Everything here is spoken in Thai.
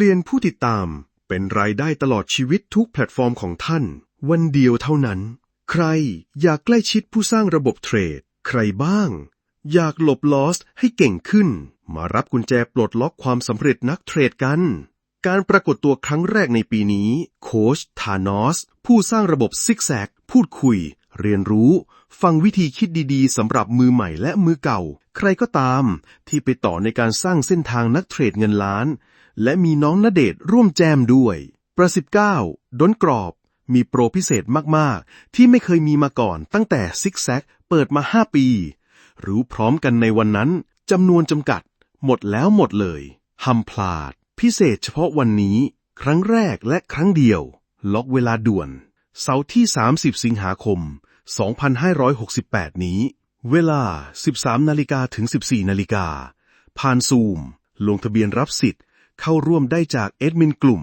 ปลี่ยนผู้ติดตามเป็นรายได้ตลอดชีวิตทุกแพลตฟอร์มของท่าน วันเดียวเท่านั้น ใครอยากใกล้ชิดผู้สร้างระบบเทรด ใครบ้าง อยากหลบลอสให้เก่งขึ้น มารับกุญแจปลดล็อกความสำเร็จนักเทรดกัน การปรากฏตัวครั้งแรกในปีนี้ โค้ชธานอส ผู้สร้างระบบซิกแซกพูดคุย เรียนรู้ ฟังวิธีคิดดีๆสำหรับมือใหม่และมือเก่า ใครก็ตาม ที่ไปต่อในการสร้างเส้นทางนักเทรดเงินล้าน และมีน้องณเดชร่วมแจมด้วย ประสิบเก้าดนกรอบ มีโปรพิเศษมากๆ ที่ไม่เคยมีมาก่อนตั้งแต่ซิกแซกเปิดมา 5 ปี รู้พร้อมกันในวันนั้นจำนวนจำกัด หมดแล้วหมดเลยห้ามพลาด พิเศษเฉพาะวันนี้ ครั้งแรกและครั้งเดียว ล็อกเวลาด่วน เสาร์ที่ 30 สิงหาคม 2568 นี้ เวลา 13 นาฬิกาถึง 14 นาฬิกา ผ่านซูม ลงทะเบียนรับสิทธิ์ เข้าร่วมได้จากเอดมินกลุ่ม